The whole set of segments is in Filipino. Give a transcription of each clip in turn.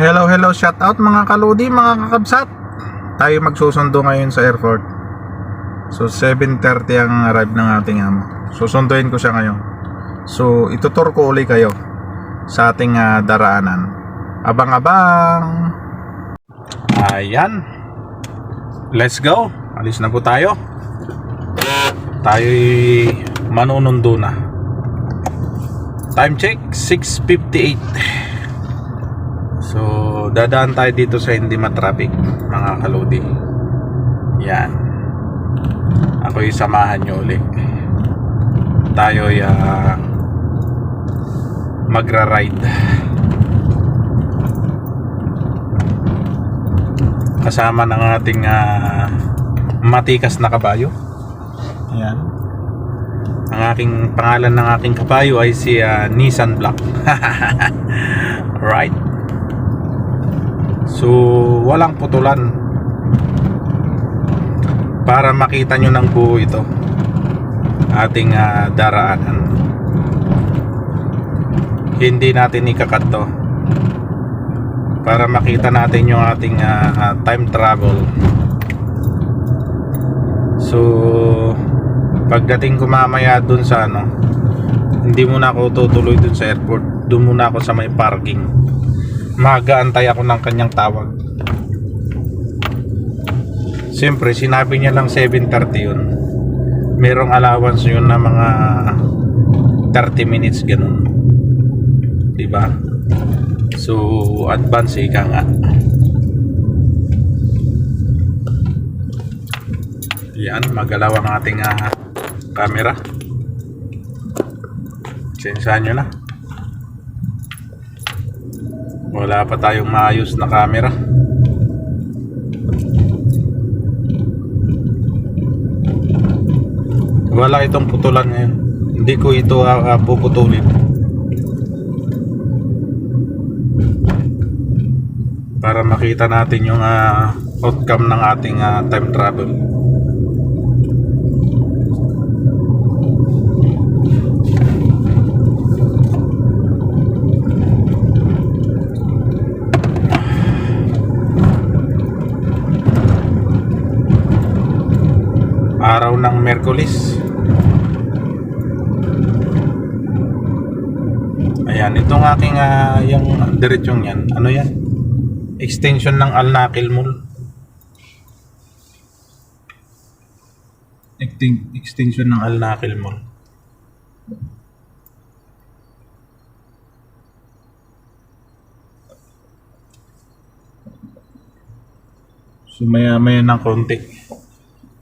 Hello, hello, shout out mga kaludi, mga kakabsat. Tayo magsusundo ngayon sa airport. So 7.30 ang arrive ng ating amo. Susunduin ko siya ngayon. So itutur ko uli kayo sa ating ah, daraanan. Abang-abang! Ayan. Let's go. Alis na po tayo. Tayo'y manunundo na. Time check, 6.58. So, dadaan tayo dito sa hindi matraffic, mga kalodi. Yan. Ako yung samahan nyo ulit. Tayo ay ah, magra-ride. Kasama ng ating ah, matikas na kabayo. Yan. Ang aking pangalan ng aking kabayo ay si ah, Nissan Black. right? So, walang putulan. Para makita nyo ng buo ito. Ating ah, daraanan. Hindi natin ikakat to. Para makita natin yung ating ah, ah, time travel. So, pagdating ko mamaya dun sa ano, hindi muna ako tutuloy dun sa airport. Doon muna ako sa may parking magaantay ako ng kanyang tawag. Siyempre, sinabi niya lang 7.30 yun. Merong allowance yun na mga 30 minutes ganun. Diba? So, advance ika nga. Yan, magalaw ang ating ah, camera. Sensahan nyo na. Wala pa tayong maayos na camera. Wala itong putulan ngayon. Hindi ko ito uh, puputulin. Para makita natin yung ah, outcome ng ating ah, time travel. araw ng Merkulis. Ayan, itong aking ah, yung diretsong yan. Ano yan? Extension ng Alnakil Mall. Exten- Extension ng Alnakil Mall. So maya maya ng konti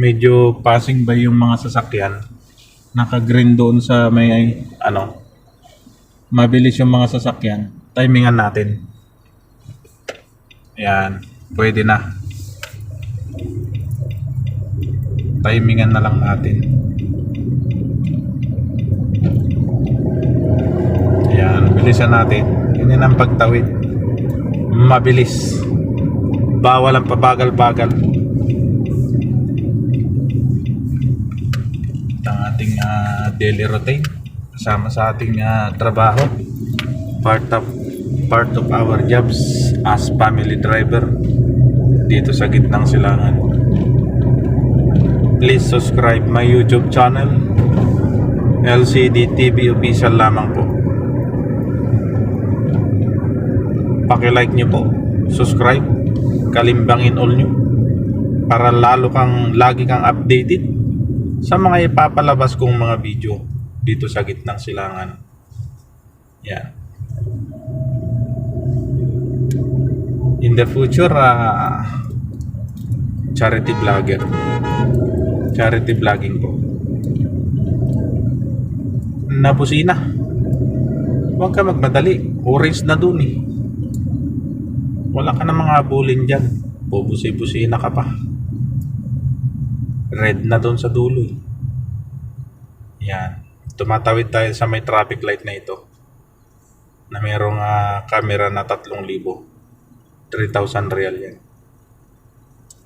medyo passing by yung mga sasakyan. Naka-green doon sa may ano. Mabilis yung mga sasakyan. Timingan natin. Ayan, pwede na. Timingan na lang natin. Ayan, bilisan natin. Ganyan ang pagtawid. Mabilis. Bawal ang pabagal-bagal. ang daily routine kasama sa ating ah, trabaho. Part of part of our jobs as family driver. Dito sa gitnang silangan. Please subscribe my youtube channel LCD TV official lamang po. Paki-like nyo po. Subscribe. Kalimbangin all nyo. Para lalo kang lagi kang updated sa mga ipapalabas kong mga video dito sa gitnang silangan. Yan. In the future, ah, charity vlogger. Charity vlogging po. Nabusina. Huwag ka magmadali. Orange na dun eh. Wala ka na mga habulin dyan. Bubusi-busina ka pa red na doon sa dulo. eh. Yan. Tumatawid tayo sa may traffic light na ito. Na merong ah, camera na 3,000. 3,000 real yan.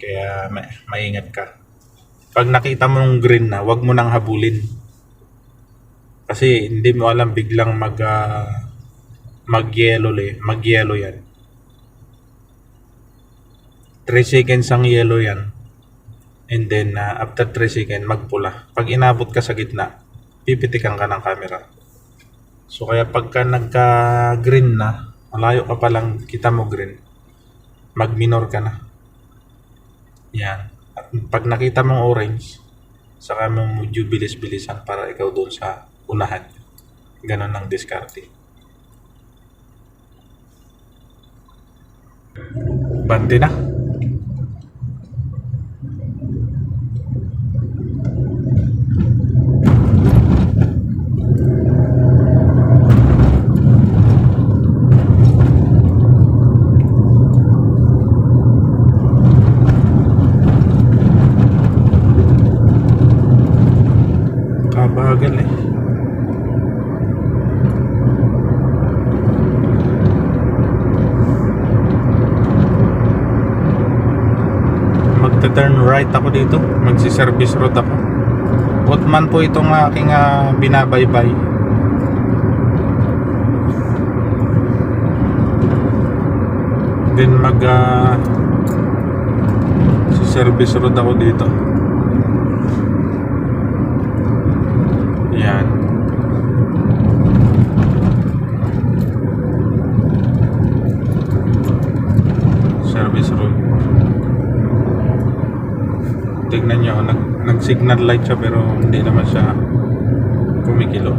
Kaya ma- maingat ka. Pag nakita mo ng green na, wag mo nang habulin. Kasi hindi mo alam biglang mag ah, mag-yellow, le- mag-yellow yan. 3 seconds ang yellow yan. And then, uh, after 3 seconds, magpula. Pag inabot ka sa gitna, pipitikan ka ng camera. So, kaya pagka nagka-green na, malayo ka pa lang, kita mo green, mag-minor ka na. Yan. At pag nakita mong orange, saka mo medyo bilis-bilisan para ikaw doon sa unahan. Ganon ang diskarte. Bante na. Right ako dito. Magsi-service road ako. Otman po itong aking ah, binabaybay. Then mag ah, si service road ako dito. Yan. Service road. Tignan nyo, nag, nag-signal light siya pero hindi naman siya kumikilo.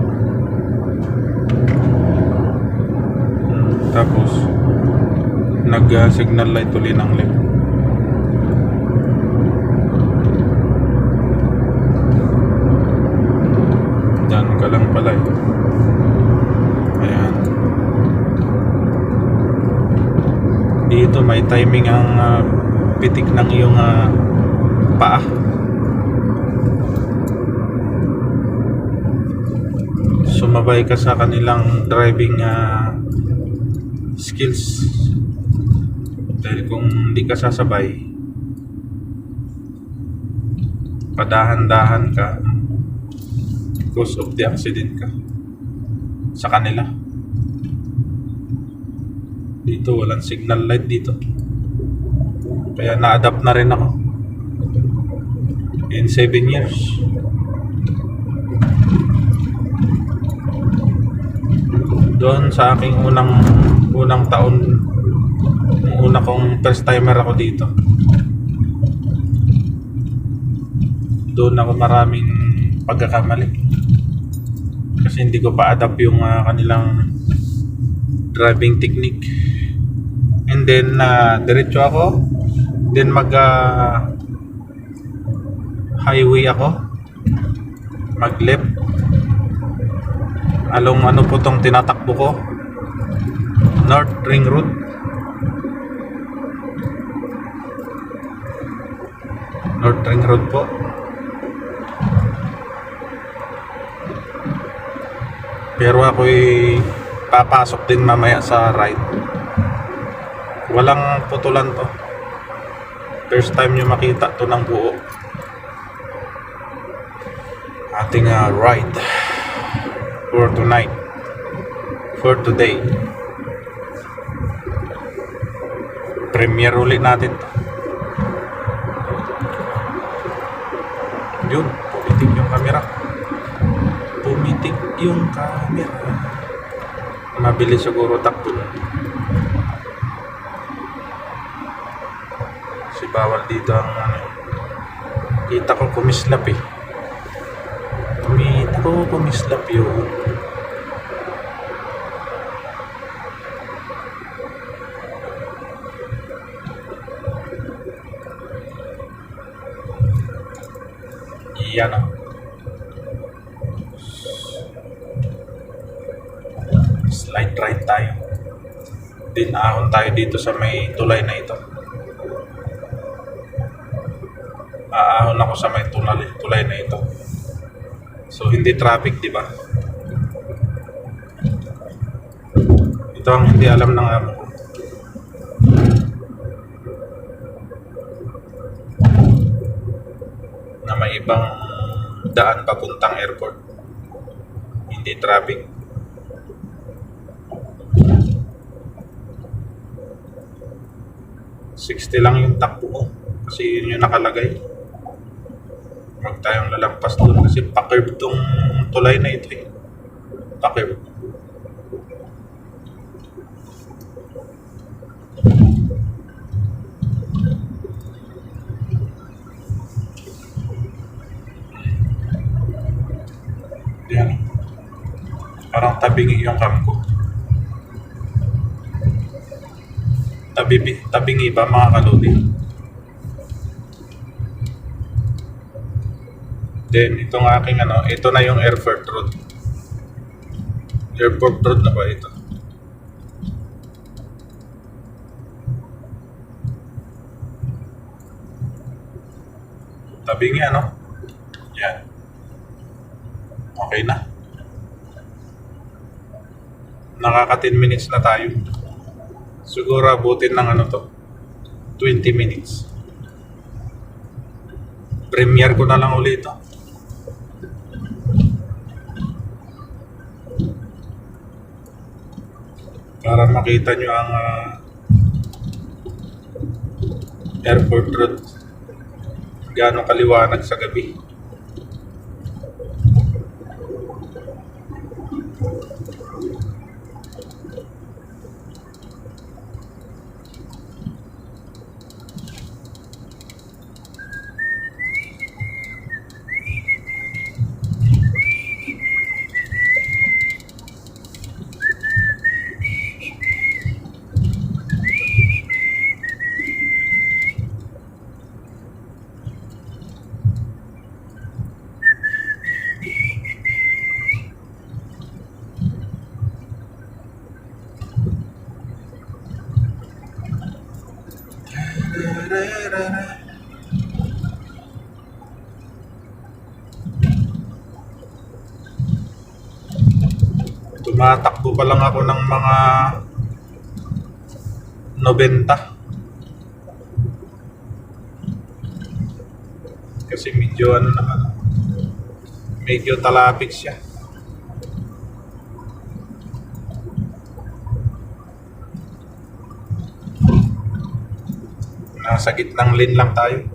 Tapos, nag-signal light ulit ng left. Diyan ka lang pala eh. Ayan. Dito may timing ang ah, pitik ng iyong ah, paa. Sumabay ka sa kanilang driving ah, skills. Dahil kung hindi ka sasabay, padahan-dahan ka, cause of the accident ka sa kanila dito walang signal light dito kaya na-adapt na rin ako in 7 years. Doon sa aking unang unang taon una kong first timer ako dito. Doon ako maraming pagkakamali. Kasi hindi ko pa adapt yung ah, kanilang driving technique. And then na diretso ako. Then mag ah, highway ako mag left along ano po tong tinatakbo ko North Ring Road North Ring Road po Pero ako'y papasok din mamaya sa right. Walang putulan to. First time nyo makita to ng buo. Ating uh, ride for tonight. For today. Premiere ulit natin to. Yun, pumitik yung camera pumitik yung camera. Mabilis siguro takbo. Si bawal dito ang ano. Kita ko kumislap eh. Kumislap yun. Iyan oh. Slide right tayo. Din ahon tayo dito sa may tulay na ito. Aahon ako sa may tulay, tulay na ito. So hindi traffic, di ba? Ito ang hindi alam ng amo. Na may ibang daan papuntang airport. Hindi traffic. 60 lang yung takbo ko. Kasi yun yung nakalagay. Huwag tayong lalampas doon kasi pa-curve tong tulay na ito eh. Pa-curve. Yan. Parang tabingi yung cam ko. Tabi, tabingi ba mga kalodi? Then, itong aking ano, ito na yung airport road. Airport road na ba ito? Tabingi ano? Yan. Okay na. Nakaka 10 minutes na tayo. Siguro abutin ng ano to. 20 minutes. Premiere ko na lang ulit ito. Para makita nyo ang ah, airport road. Gaano kaliwanag sa gabi. Tumatakbo pa lang ako ng mga 90. Kasi medyo ano naman, medyo talapik siya. Nasa gitnang lane lang tayo.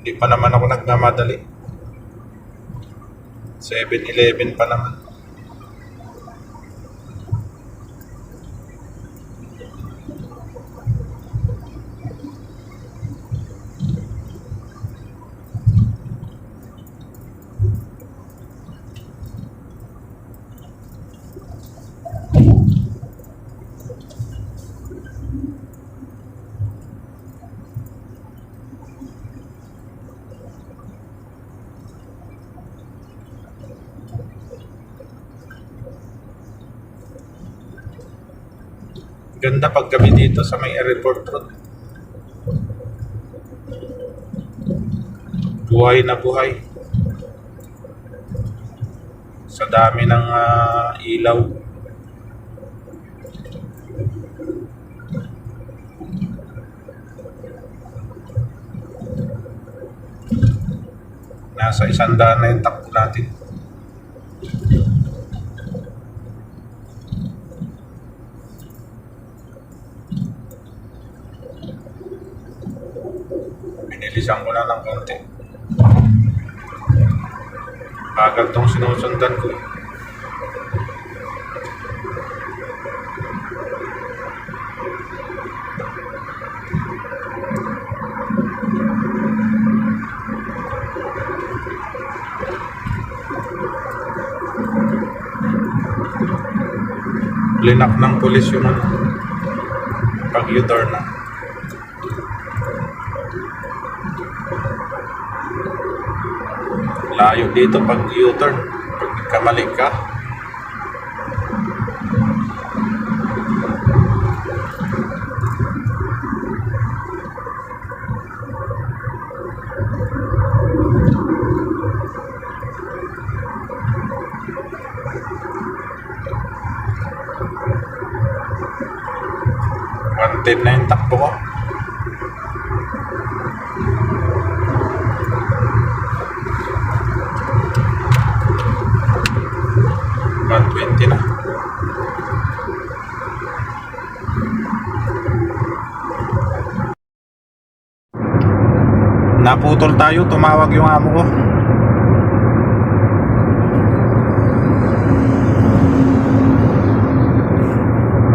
Hindi pa naman ako nagmamadali. 7-Eleven pa naman. Pag gabi dito sa may airport road. Buhay na buhay. Sa dami ng ah, ilaw. Nasa isang daan na yung takbo natin. Binilisan ko na ng konti. Bagal tong sinusundan ko. Linak ng pulis yung ano, pag U-turn na. Layo dito pag U-turn. Pag nagkamali ka. Naputol tayo, tumawag yung amo ko.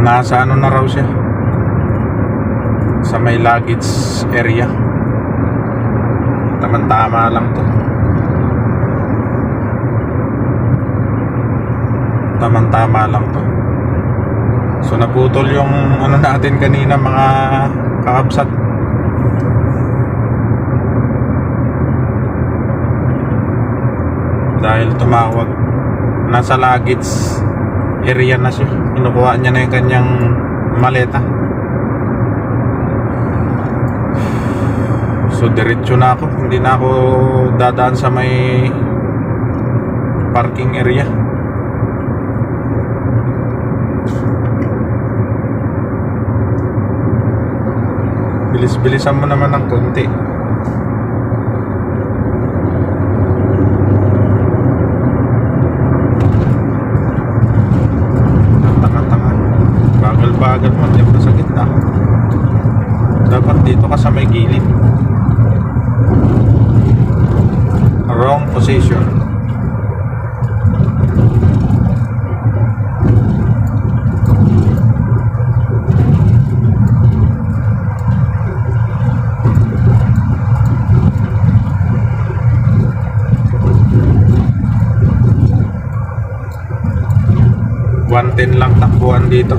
Nasa ano na raw siya? Sa may luggage area. Tama-tama lang to. Tama-tama lang to. So naputol yung ano natin kanina mga kakabsat. Dahil tumawag. Nasa luggage area na siya. Kinukuha niya na yung kanyang maleta. So diretso na ako. Hindi na ako dadaan sa may parking area. Bilis-bilisan mo naman ng konti. Tanga-tanga. Bagal-bagal mo dyan pa sa gitna. Dapat dito ka sa may gilid. Wrong position. One ten lang takbuhan dito.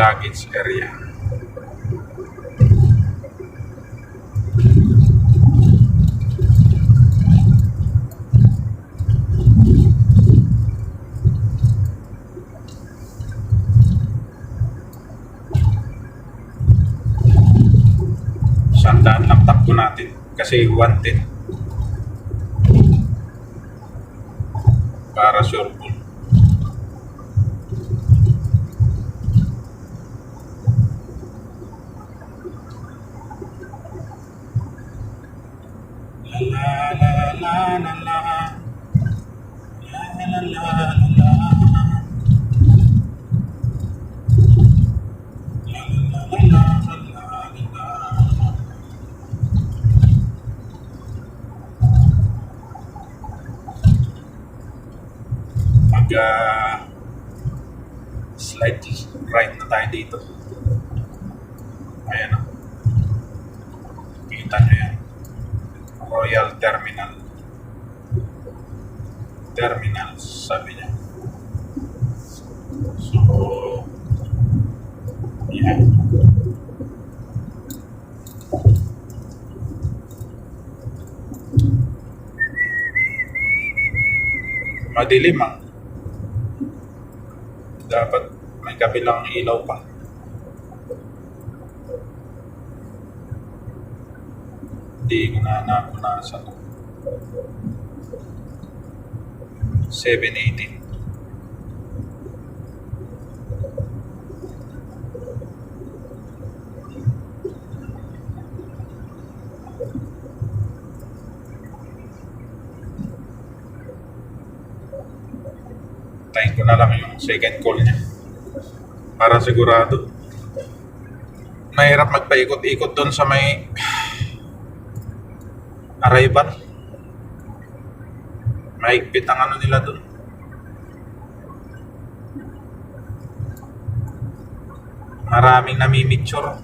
Luggage area. Sandaan lang takbo natin kasi 110 para sure full. La la la la la la. La la la la la. La la la la la slide right na tayo dito ayan o kita nyo yan Royal Terminal. Terminal sabi niya so yan madilim ah kabilang ilaw pa. Hindi ko na napunasan. 718. Tayin ko na lang yung second call niya. Para sigurado. Mahirap magpaikot-ikot doon sa may arrival. Mahigpit ang ano nila doon. Maraming namimicture.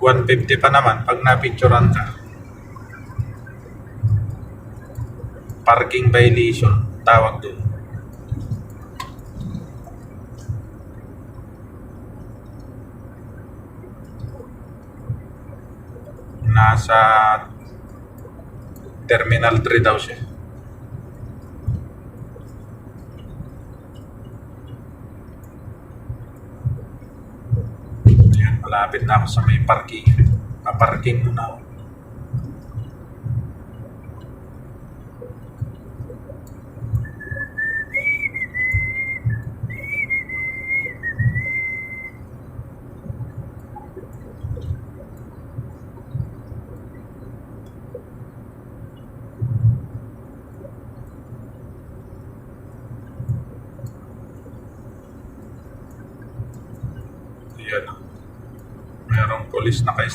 150 pa naman pag napicturean ka. Parking violation tawag doon. Nasa Terminal 3 daw siya. Ayan, malapit na ako sa may parking. Paparking muna ako.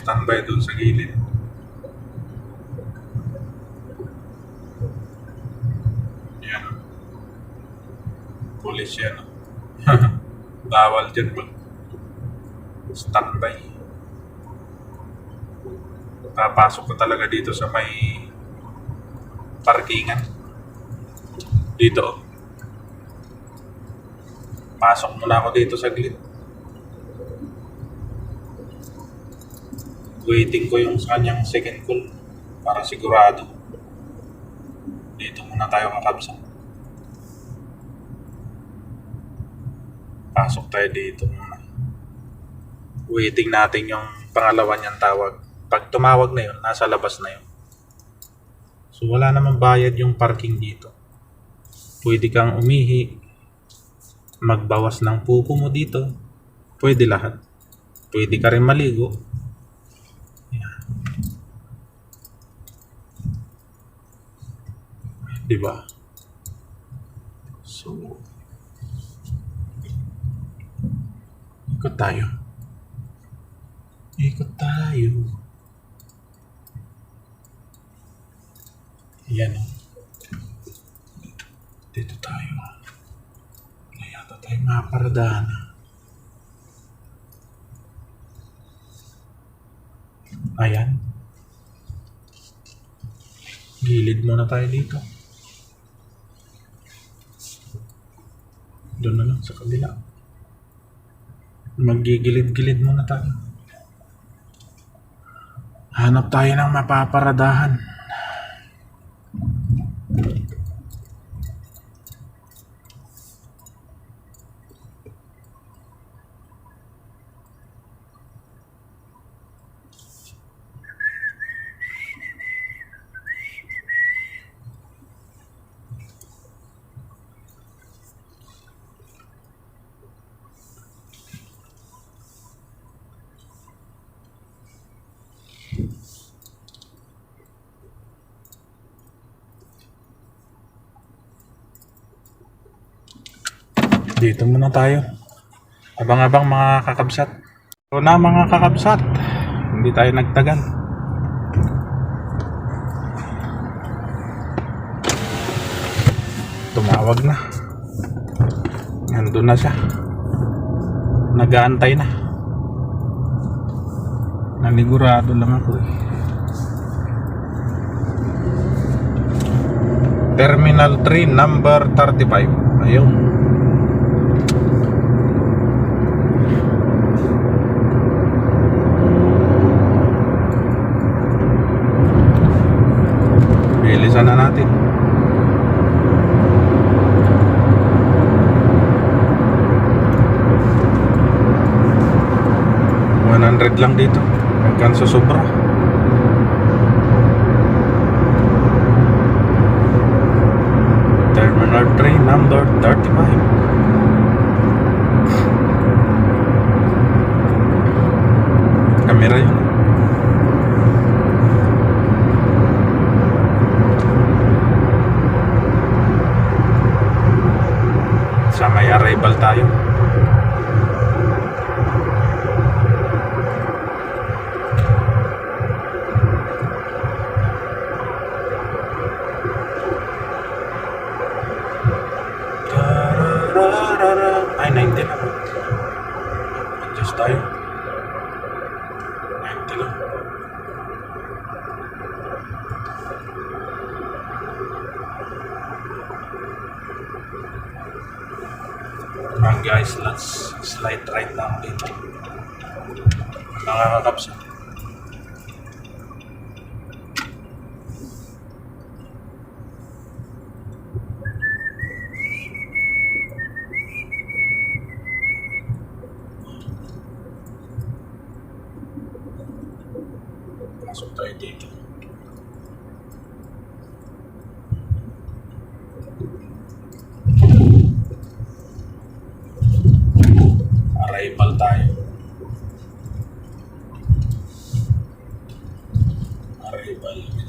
Polis naka-standby doon sa gilid. Yan. oh. Polis yan. oh. Bawal dyan mag standby. Papasok ko talaga dito sa may parkingan. Dito. oh. Pasok muna ako dito sa glit. Waiting ko yung kanyang second call para sigurado. Dito muna tayo kakabsa. Pasok tayo dito muna. Waiting natin yung pangalawa niyang tawag. Pag tumawag na yun, nasa labas na yun. So wala namang bayad yung parking dito. Pwede kang umihi, magbawas ng pupo mo dito. Pwede lahat. Pwede ka rin maligo. Yan. Di ba? So, ikot tayo. Ikot tayo. Yan o. Dito tayo. Wala yata tayo maparadahan. Ayan. Gilid muna tayo dito. Doon na lang sa kabila. Maggigilid-gilid muna tayo. Hanap tayo ng mapaparadahan. Muna tayo. Abang-abang mga kakabsat. So na mga kakabsat. Hindi tayo nagtagal. Tumawag na. Nandun na siya. Nagaantay na. Nanigurado lang ako eh. Terminal 3 number 35. Ayun.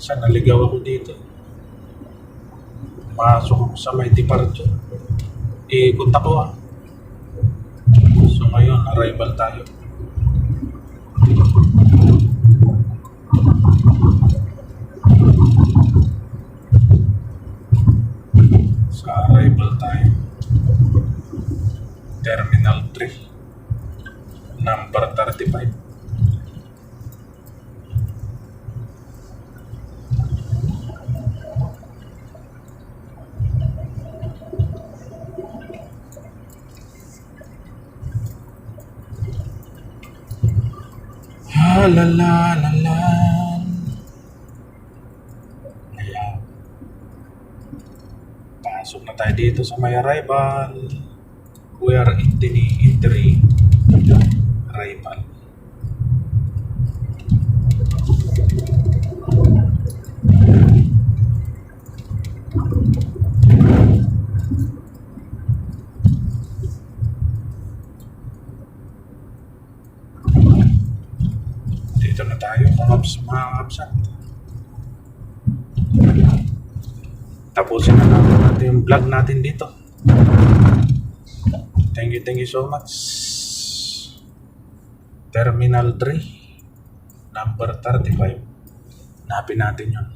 siya, naligaw ako dito. Masok ako sa may departure. Eh, Ikot ako ah. So ngayon, arrival tayo. Sa arrival tayo. Terminal la la la la. Ayan. Pasok na tayo dito sa may arrival. We are entering, entering arrival. Dito na tayo, kaps, mga kapsat. Tapusin na natin natin yung vlog natin dito. Thank you, thank you so much. Terminal 3, number 35. Napin natin yun.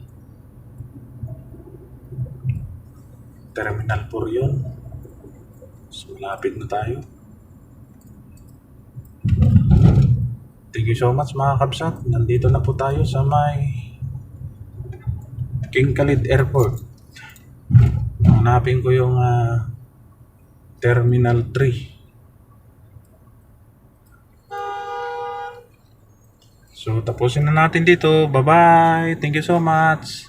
Terminal 4 yun. So, malapit na tayo. Thank you so much mga kabsat. Nandito na po tayo sa may King Khalid Airport. Hanapin ko yung ah, Terminal 3. So tapusin na natin dito. Bye-bye. Thank you so much.